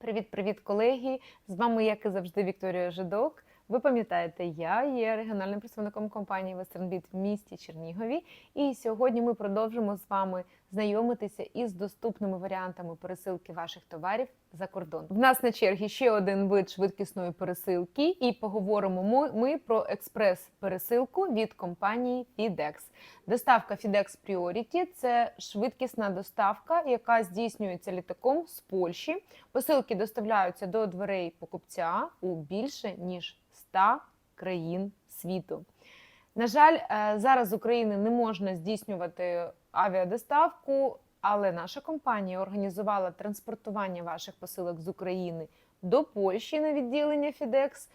Привіт-привіт, колеги! З вами, як і завжди, Вікторія Жидок. Ви пам'ятаєте, я є регіональним представником компанії WesternBit в місті Чернігові. І сьогодні ми продовжимо з вами знайомитися із доступними варіантами пересилки ваших товарів за кордон. В нас на чергі ще один вид швидкісної пересилки, і поговоримо ми, про експрес-пересилку від компанії FedEx. Доставка FedEx Priority – це швидкісна доставка, яка здійснюється літаком з Польщі. Посилки доставляються до дверей покупця у більше ніж 100 країн світу. На жаль, е, зараз з України не можна здійснювати авіадоставку, але наша компанія організувала транспортування ваших посилок з України до Польщі на відділення FedEx.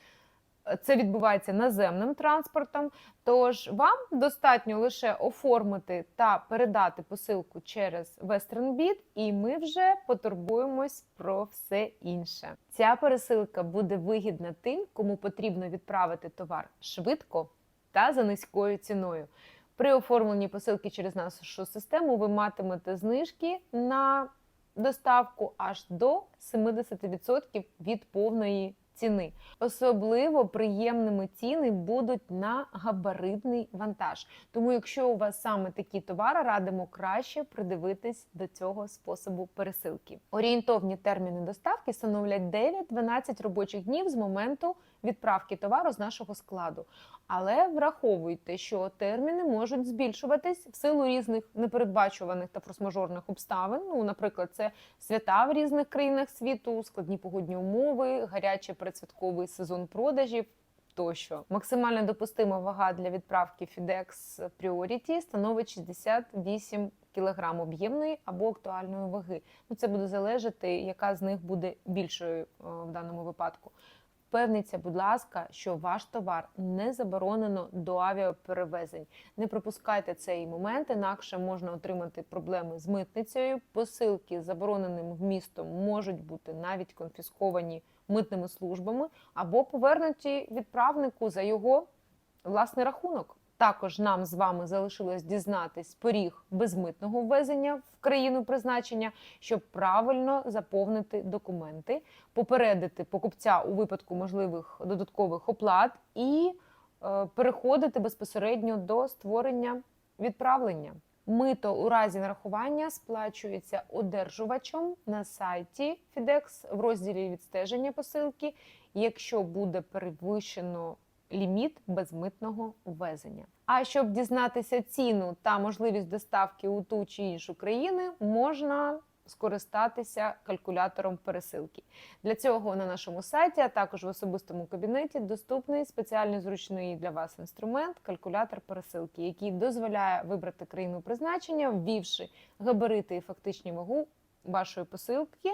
Це відбувається наземним транспортом. Тож вам достатньо лише оформити та передати посилку через WesternBit, і ми вже потурбуємось про все інше. Ця пересилка буде вигідна тим, кому потрібно відправити товар швидко та за низькою ціною. При оформленні посилки через нашу систему ви матимете знижки на доставку аж до 70% від повної ціни. Особливо приємними ціни будуть на габаритний вантаж. Тому, якщо у вас саме такі товари, радимо краще придивитись до цього способу пересилки. Орієнтовні терміни доставки становлять 9-12 робочих днів з моменту відправки товару з нашого складу. Але враховуйте, що терміни можуть збільшуватись в силу різних непередбачуваних та форс-мажорних обставин. Ну, наприклад, це свята в різних країнах світу, складні погодні умови, гарячий передсвятковий сезон продажів. Тощо максимально допустима вага для відправки FedEx Priority становить 68 кг об'ємної або актуальної ваги. Ну це буде залежати, яка з них буде більшою е, в даному випадку. Впевніться, будь ласка, що ваш товар не заборонено до авіаперевезень. Не пропускайте цей момент, інакше можна отримати проблеми з митницею. Посилки з забороненим вмістом можуть бути навіть конфісковані митними службами або повернуті відправнику за його власний рахунок. Також нам з вами залишилось дізнатись поріг безмитного ввезення в країну призначення, щоб правильно заповнити документи, попередити покупця у випадку можливих додаткових оплат і е, переходити безпосередньо до створення відправлення. Мито у разі нарахування сплачується одержувачем на сайті FedEx в розділі відстеження посилки, якщо буде перевищено ліміт безмитного ввезення. А щоб дізнатися ціну та можливість доставки у ту чи іншу країну, можна скористатися калькулятором пересилки. Для цього на нашому сайті, а також в особистому кабінеті, доступний спеціальний зручний для вас інструмент калькулятор пересилки, який дозволяє вибрати країну призначення, ввівши габарити і фактичні вагу вашої посилки.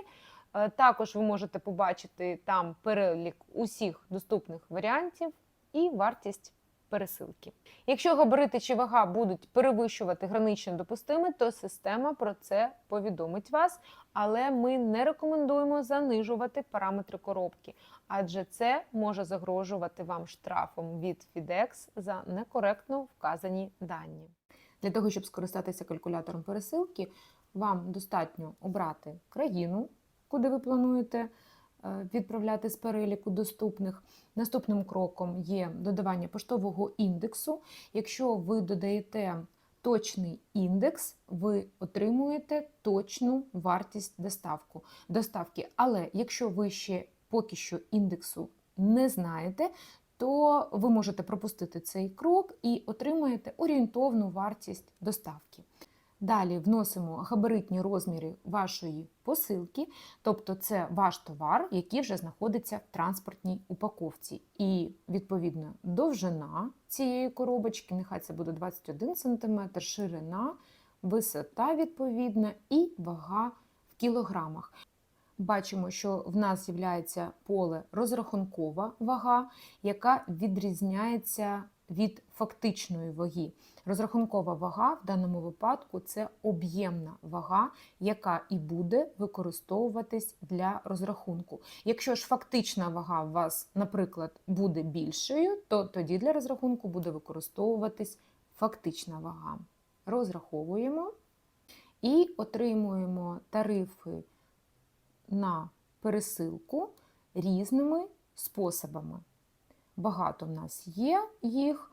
Е, Також ви можете побачити там перелік усіх доступних варіантів і вартість пересилки. Якщо габарити чи вага будуть перевищувати гранично допустими, то система про це повідомить вас, але ми не рекомендуємо занижувати параметри коробки, адже це може загрожувати вам штрафом від FedEx за некоректно вказані дані. Для того, щоб скористатися калькулятором пересилки, вам достатньо обрати країну, куди ви плануєте відправляти з переліку доступних. Наступним кроком є додавання поштового індексу. Якщо ви додаєте точний індекс, ви отримуєте точну вартість доставку, доставки. Але якщо ви ще поки що індексу не знаєте, то ви можете пропустити цей крок і отримаєте орієнтовну вартість доставки. Далі вносимо габаритні розміри вашої посилки, тобто це ваш товар, який вже знаходиться в транспортній упаковці. І, відповідно, довжина цієї коробочки, нехай це буде 21 см, ширина, висота відповідна і вага в кілограмах. Бачимо, що в нас з'являється поле розрахункова вага, яка відрізняється від фактичної ваги. Розрахункова вага в даному випадку це об'ємна вага, яка і буде використовуватись для розрахунку. Якщо ж фактична вага у вас, наприклад, буде більшою, то тоді для розрахунку буде використовуватись фактична вага. Розраховуємо і отримуємо тарифи на пересилку різними способами. Багато в нас є їх.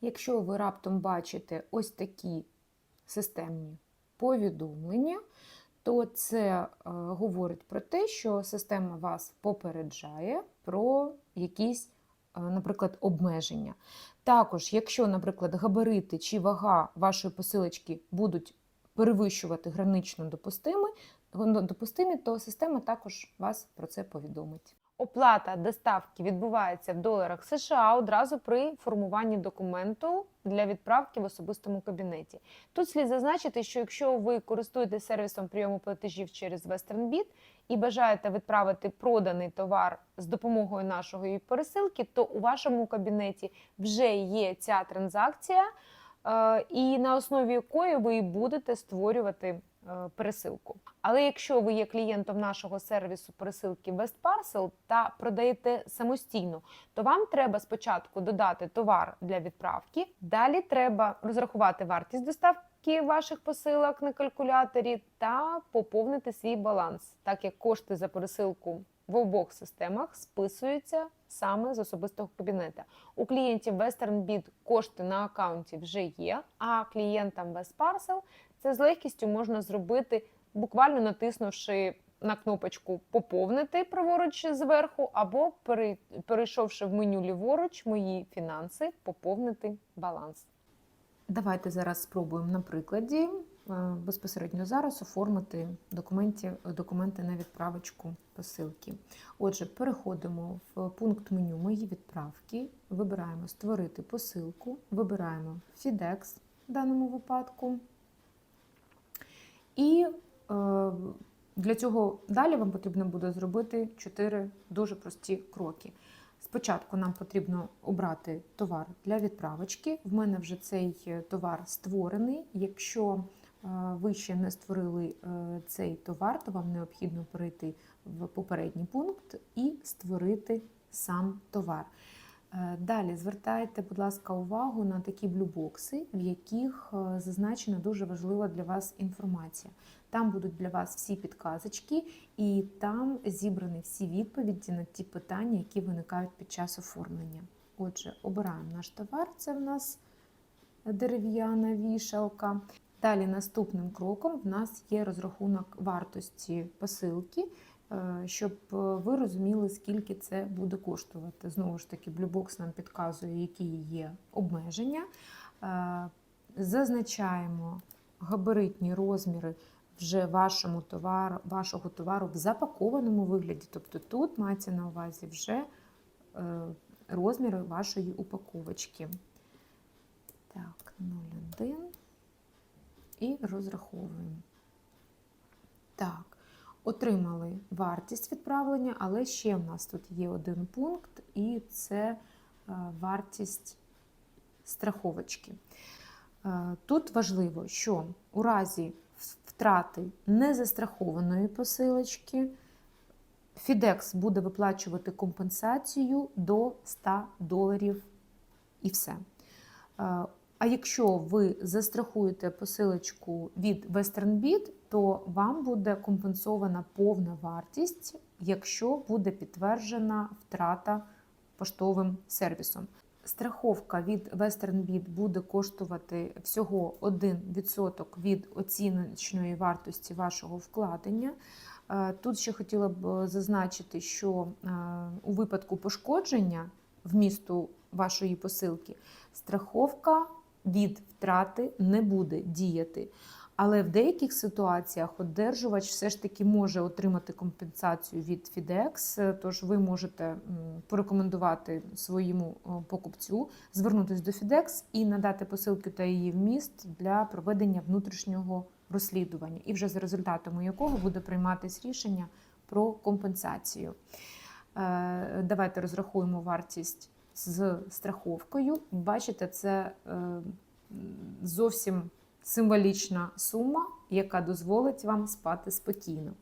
Якщо ви раптом бачите ось такі системні повідомлення, то це е, говорить про те, що система вас попереджає про якісь, е, наприклад, обмеження. Також, якщо, наприклад, габарити чи вага вашої посилочки будуть перевищувати гранично допустимі, допустимі, то система також вас про це повідомить. Оплата доставки відбувається в доларах США одразу при формуванні документу для відправки в особистому кабінеті. Тут слід зазначити, що якщо ви користуєтесь сервісом прийому платежів через WesternBit і бажаєте відправити проданий товар з допомогою нашої пересилки, то у вашому кабінеті вже є ця транзакція, е, і на основі якої ви будете створювати пересилку. Але якщо ви є клієнтом нашого сервісу пересилки WestParcel та продаєте самостійно, то вам треба спочатку додати товар для відправки. Далі треба розрахувати вартість доставки ваших посилок на калькуляторі та поповнити свій баланс, так як кошти за пересилку в обох системах списуються саме з особистого кабінета. У клієнтів WesternBit кошти на аккаунті вже є, а клієнтам WestParcel це з легкістю можна зробити, буквально натиснувши на кнопочку Поповнити праворуч зверху, або перейшовши в меню ліворуч Мої фінанси, поповнити баланс. Давайте зараз спробуємо на прикладі е, безпосередньо зараз оформити документи, документи на відправочку посилки. Отже, переходимо в пункт меню Мої відправки, вибираємо Створити посилку, вибираємо FIDEX в даному випадку. І е, для цього далі вам потрібно буде зробити 4 дуже прості кроки. Спочатку нам потрібно обрати товар для відправочки. В мене вже цей е, товар створений. Якщо е, ви ще не створили е, цей товар, то вам необхідно перейти в попередній пункт і створити сам товар. Е, Далі звертайте, будь ласка, увагу на такі блюбокси, в яких е, зазначена дуже важлива для вас інформація. Там будуть для вас всі підказочки, і там зібрані всі відповіді на ті питання, які виникають під час оформлення. Отже, обираємо наш товар, це в нас дерев'яна вішалка. Далі наступним кроком в нас є розрахунок вартості посилки, щоб е, ви розуміли, скільки це буде коштувати. Знову ж таки, Bluebox нам підказує, які є обмеження. Е, Зазначаємо габаритні розміри вже вашому товару, вашого товару в запакованому вигляді. Тобто тут мається на увазі вже е, розміри вашої упаковочки. Так, 0,1 і розраховуємо. Так, отримали вартість відправлення, але ще в нас тут є один пункт, і це е, вартість страховочки. Е, Тут важливо, що у разі втрати незастрахованої посилочки FedEx буде виплачувати компенсацію до 100 доларів і все. Е, А якщо ви застрахуєте посилочку від WesternBit, то вам буде компенсована повна вартість, якщо буде підтверджена втрата поштовим сервісом. Страховка від WesternBit буде коштувати всього 1% від оціночної вартості вашого вкладення. Е, Тут ще хотіла б зазначити, що е, у випадку пошкодження вмісту вашої посилки страховка від втрати не буде діяти. Але в деяких ситуаціях одержувач все ж таки може отримати компенсацію від FedEx, тож ви можете порекомендувати своєму покупцю звернутися до FedEx і надати посилку та її вміст для проведення внутрішнього розслідування, і вже за результатами якого буде прийматись рішення про компенсацію. Е, Давайте розрахуємо вартість з страховкою. Бачите, це е, зовсім символічна сума, яка дозволить вам спати спокійно.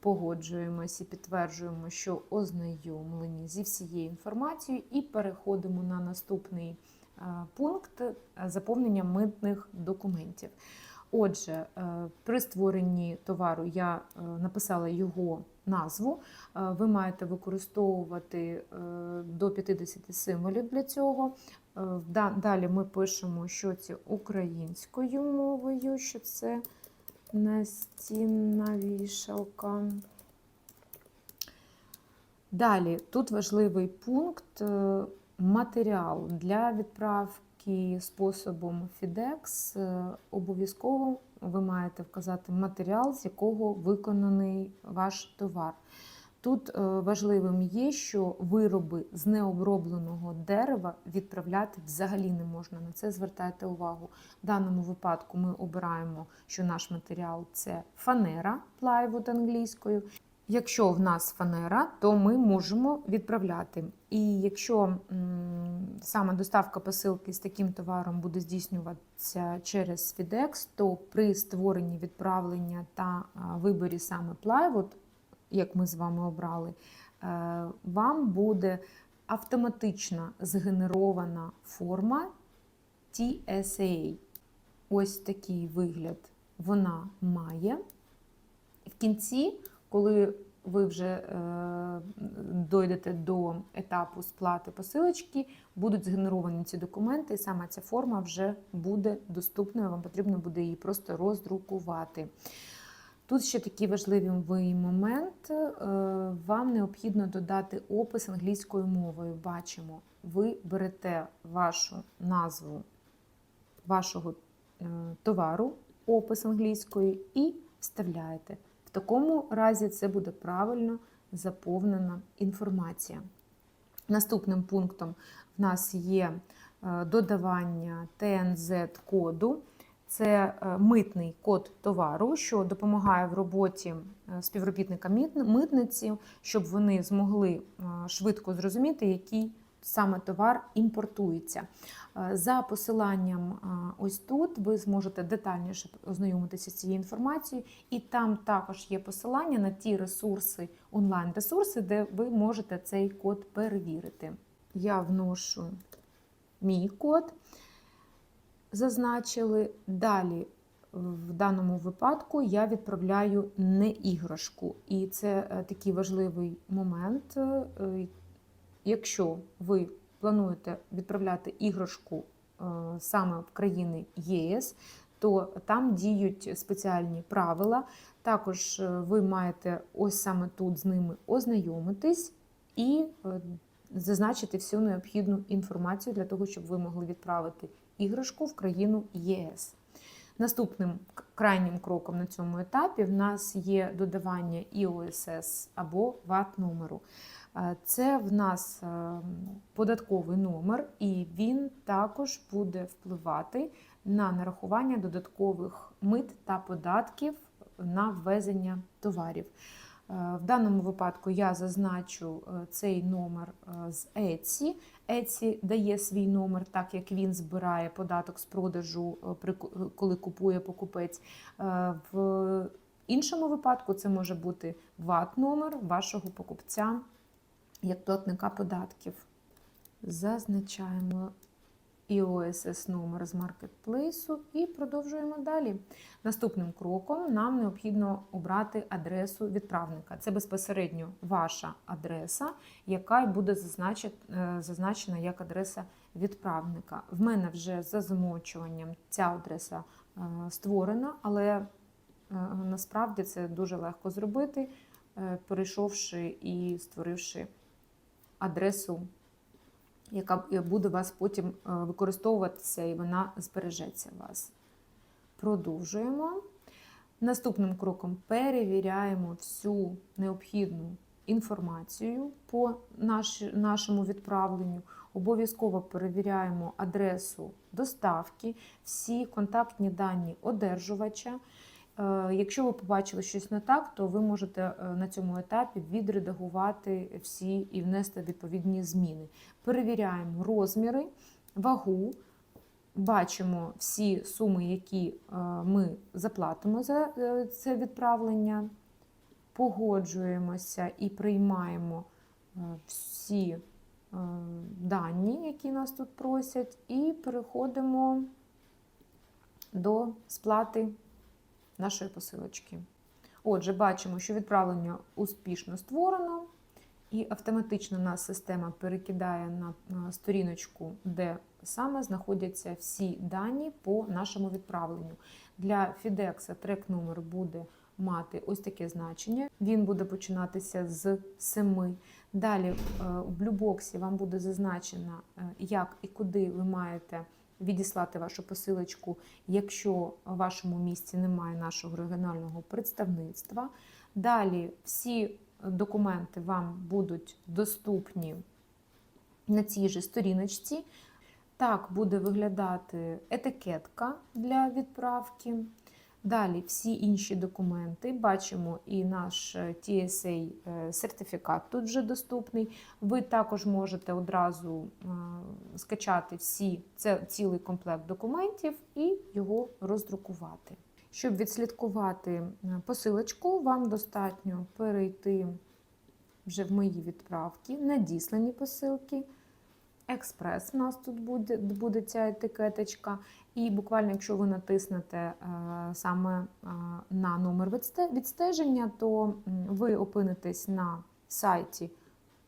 Погоджуємось і підтверджуємо, що ознайомлені зі всією інформацією, і переходимо на наступний е, пункт е, заповнення митних документів. Отже, е, при створенні товару я написала його назву. Ви маєте використовувати до 50 символів для цього. Е, да- Далі ми пишемо, що це українською мовою, що це настінна вішалка. Далі тут важливий пункт е, матеріал для відправки способом FedEx. Е, Обов'язково ви маєте вказати матеріал, з якого виконаний ваш товар. Тут е, важливим є, що вироби з необробленого дерева відправляти взагалі не можна. На це звертайте увагу. В даному випадку ми обираємо, що наш матеріал це фанера, plywood англійською. Якщо в нас фанера, то ми можемо відправляти. І якщо саме доставка посилки з таким товаром буде здійснюватися через FedEx, то при створенні відправлення та виборі саме plywood, як ми з вами обрали, е, вам буде автоматично згенерована форма TSA. Ось такий вигляд вона має. В кінці, коли ви вже е, дойдете до етапу сплати посилочки, будуть згенеровані ці документи, і саме ця форма вже буде доступною. Вам потрібно буде її просто роздрукувати. Тут ще такий важливий момент. е, Вам необхідно додати опис англійською мовою. Бачимо, ви берете вашу назву вашого е, товару, опис англійською, і вставляєте. В такому разі це буде правильно заповнена інформація. Наступним пунктом в нас є е, додавання ТНЗ-коду. Це е, митний код товару, що допомагає в роботі е, співробітника митниці, щоб вони змогли е, швидко зрозуміти, який саме товар імпортується. За посиланням ось тут ви зможете детальніше ознайомитися з цією інформацією, і там також є посилання на ті ресурси, онлайн-ресурси, де ви можете цей код перевірити. Я вношу мій код, зазначили. Далі, в даному випадку, я відправляю не іграшку. І це е, такий важливий момент. Е, Якщо ви плануєте відправляти іграшку е, саме в країни ЄС, то там діють спеціальні правила. Також е, ви маєте ось саме тут з ними ознайомитись і е, зазначити всю необхідну інформацію для того, щоб ви могли відправити іграшку в країну ЄС. Наступним крайнім кроком на цьому етапі в нас є додавання ІОСС або ВАТ номеру. Е, Це в нас е, податковий номер, і він також буде впливати на нарахування додаткових мит та податків на ввезення товарів. Е, В даному випадку я зазначу е, цей номер е, з Etsy. Etsy дає свій номер, так як він збирає податок з продажу, коли купує покупець. В іншому випадку це може бути ВАТ-номер вашого покупця як платника податків. Зазначаємо ІОСС номер з маркетплейсу і продовжуємо далі. Наступним кроком нам необхідно обрати адресу відправника. Це безпосередньо ваша адреса, яка буде е, зазначена як адреса відправника. В мене вже за замовчуванням ця адреса е, створена, але е, насправді це дуже легко зробити, перейшовши і створивши адресу, яка буде вас потім е, використовуватися, і вона збережеться вас. Продовжуємо. Наступним кроком перевіряємо всю необхідну інформацію по наш, нашому відправленню. Обов'язково перевіряємо адресу доставки, всі контактні дані одержувача. Е, Якщо ви побачили щось не так, то ви можете е, на цьому етапі відредагувати всі і внести відповідні зміни. Перевіряємо розміри, вагу, бачимо всі суми, які е, ми заплатимо за це відправлення, погоджуємося і приймаємо всі дані, які нас тут просять, і переходимо до сплати нашої посилочки. Отже, бачимо, що відправлення успішно створено, і автоматично нас система перекидає на сторіночку, де саме знаходяться всі дані по нашому відправленню. Для FedEx трек номер буде мати ось таке значення. Він буде починатися з 7. Далі е, в блюбоксі вам буде зазначено, е, як і куди ви маєте відіслати вашу посилочку, якщо в вашому місті немає нашого регіонального представництва. Далі всі документи вам будуть доступні на цій же сторіночці. Так буде виглядати етикетка для відправки. Далі всі інші документи. Бачимо і наш е, TSA е, сертифікат тут вже доступний. Ви також можете одразу е, скачати всі, це цілий комплект документів і його роздрукувати. Щоб відслідкувати е, посилочку, вам достатньо перейти вже в мої відправки, надіслані посилки. Експрес у нас тут буде, буде ця етикеточка. І буквально, якщо ви натиснете е, саме е, на номер відстеження, то ви опинитесь на сайті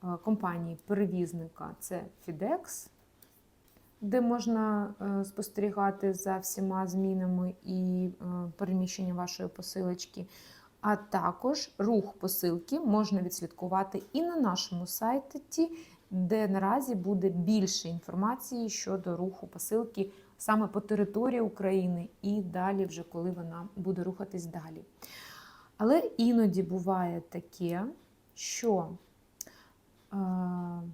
е, компанії перевізника це FedEx, де можна спостерігати за всіма змінами і переміщення вашої посилочки. А також рух посилки можна відслідкувати і на нашому сайті, де наразі буде більше інформації щодо руху посилки саме по території України і далі, вже коли вона буде рухатись далі. Але іноді буває таке, що е,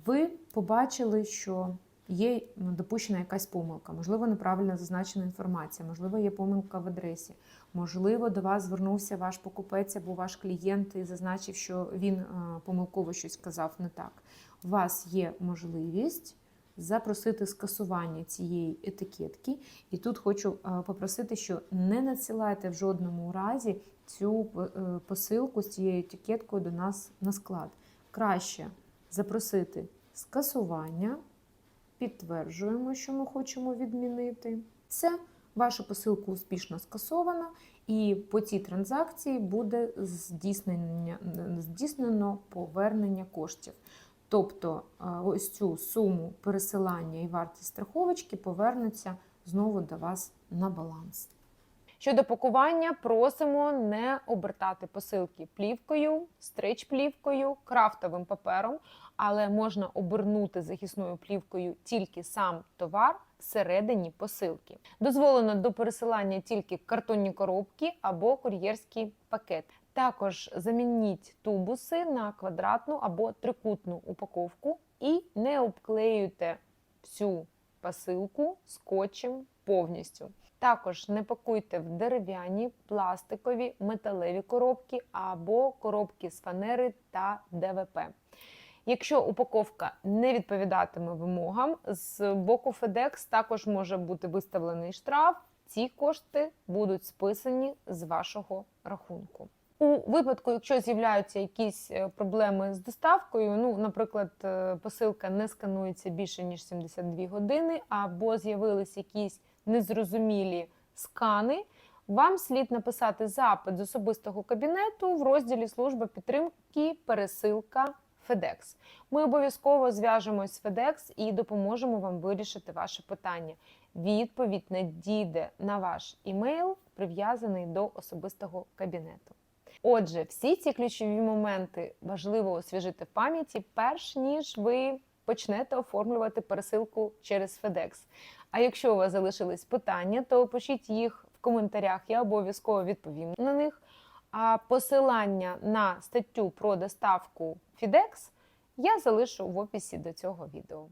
ви побачили, що є ну, допущена якась помилка, можливо, неправильно зазначена інформація, можливо, є помилка в адресі, можливо, до вас звернувся ваш покупець або ваш клієнт і зазначив, що він е, помилково щось сказав не так. У вас є можливість запросити скасування цієї етикетки. І тут хочу е, попросити, що не надсилайте в жодному разі цю е, посилку з цією етикеткою до нас на склад. Краще запросити скасування, підтверджуємо, що ми хочемо відмінити. Все, ваша посилка успішно скасована, і по цій транзакції буде здійснення, здійснено повернення коштів. Тобто е, ось цю суму пересилання і вартість страховочки повернуться знову до вас на баланс. Щодо пакування, просимо не обертати посилки плівкою, стрич-плівкою, крафтовим папером, але можна обернути захисною плівкою тільки сам товар всередині посилки. Дозволено до пересилання тільки картонні коробки або кур'єрський пакет. Також замініть тубуси на квадратну або трикутну упаковку і не обклеюйте всю посилку скотчем повністю. Також не пакуйте в дерев'яні, пластикові, металеві коробки або коробки з фанери та ДВП. Якщо упаковка не відповідатиме вимогам, з боку FedEx також може бути виставлений штраф. Ці кошти будуть списані з вашого рахунку. У випадку, якщо з'являються якісь е, проблеми з доставкою, ну, наприклад, е, посилка не сканується більше ніж 72 години, або з'явились якісь незрозумілі скани, вам слід написати запит з особистого кабінету в розділі служба підтримки пересилка FedEx. Ми обов'язково зв'яжемось з FedEx і допоможемо вам вирішити ваше питання. Відповідь надійде на ваш імейл, прив'язаний до особистого кабінету. Отже, всі ці ключові моменти важливо освіжити в пам'яті, перш ніж ви почнете оформлювати пересилку через FedEx. А якщо у вас залишились питання, то пишіть їх в коментарях, я обов'язково відповім на них. А посилання на статтю про доставку FedEx я залишу в описі до цього відео.